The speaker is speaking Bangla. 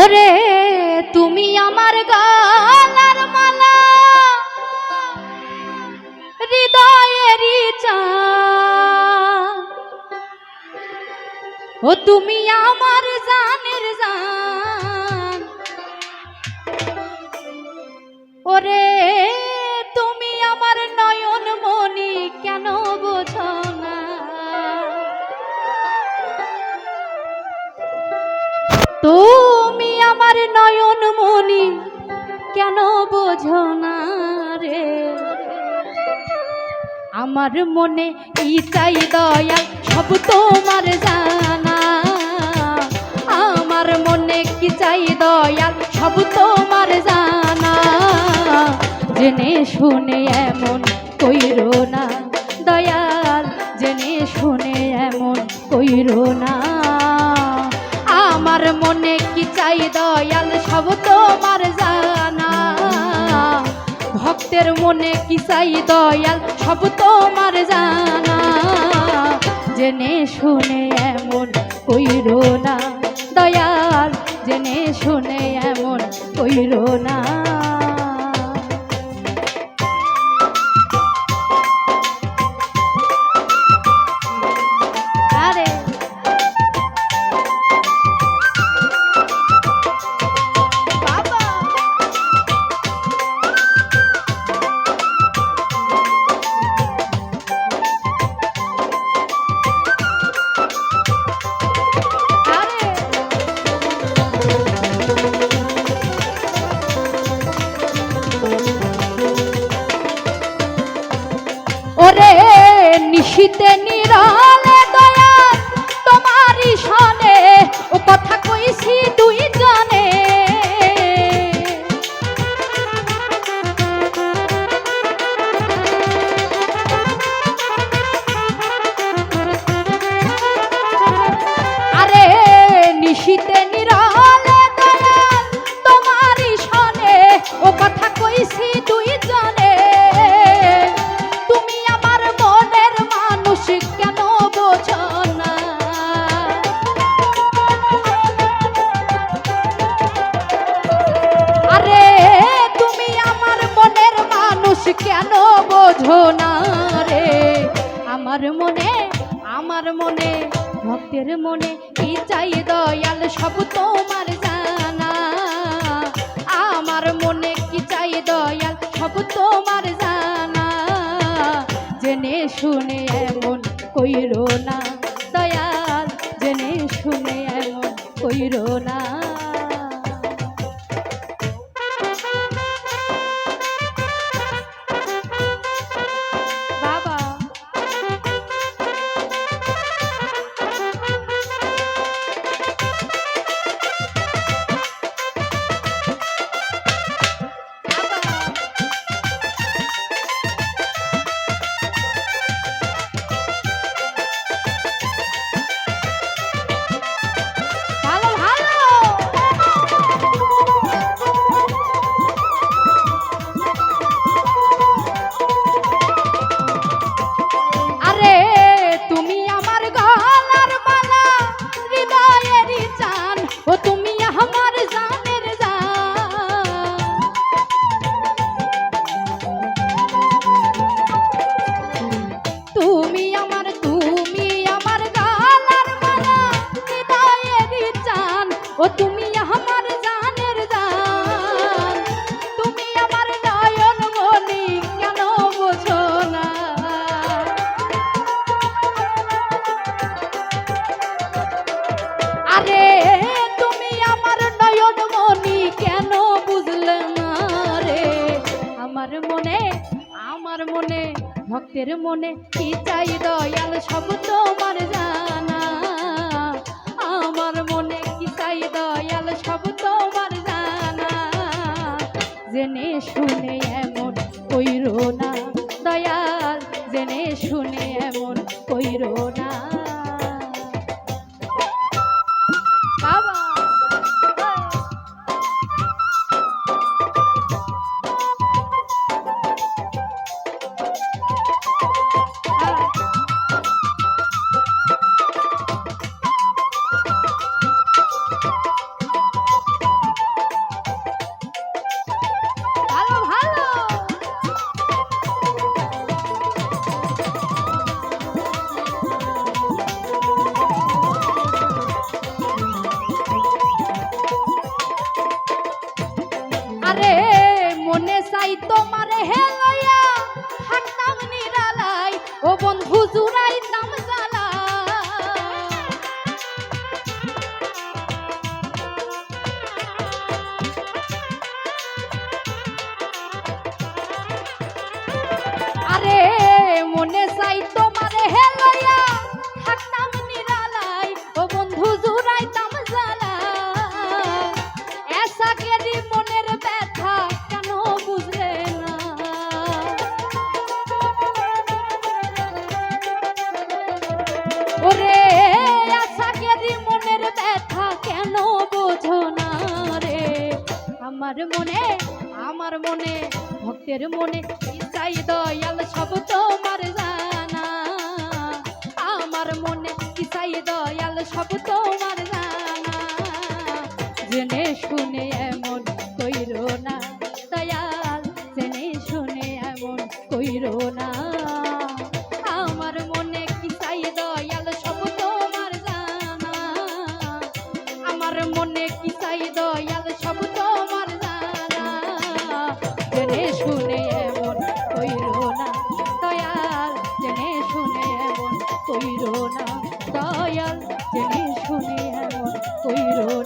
ওরে, তুমি আমার গালার মালা। হৃদয়েরই চান ও, তুমি আমার জানের জান। ওরে, তুমি আমার নয়ন মনি কেন বোঝো না? তুমি আমার নয়ন মনি কেন বোঝো না রে? আমার মনে কি চাই দয়াল, সব তোমার জানা। আমার মনে কি চাই দয়াল, সব তোমার জানা। জেনে শুনে এমন কইরো না, দয়াল। জেনে শুনে এমন কইরো না। আমার মনে কি চাই দয়াল, সব তোমার জানা। ভক্তের মনে কি চাই দয়াল, সব তোমার জানা। জেনে শুনে এমন কইর না, দয়াল, জেনে শুনে এমন কইরো না। নিশিতে নিরালে বোঝো না রে। আমার মনে আমার মনে, ভক্তের মনে কি চাই দয়াল সব তোমার জানা। আমার মনে কি চাই দয়াল সব তোমার জানা। জেনে শুনে এমন কইরো না, দয়াল। জেনে শুনে এমন কইরো না। ভক্তের মনে কি চাই দয়াল সব তোমার জানা। আমার মনে কি চাই দয়াল সব তোমার জানা। জেনে শুনে এমন কইরো না, দয়াল, জেনে শুনে এমন কইরো না। যাই তোমার হে লয়া হাঁটতাম নিরালাই। ও বন্ধু জুড়াইতাম জ্বালা আরে মনে চাই তোমার আমার মনে আমার মনে, ভক্তের মনে চাই দয়াল সব তোমার জানা। আমার মনে চাই দয়াল সব তোমার জানা। জেনে শুনে এমন কইরো না, দয়াল, জেনে শুনে এমন কইরো না। মনে কি চাই দয়াল 回鱼头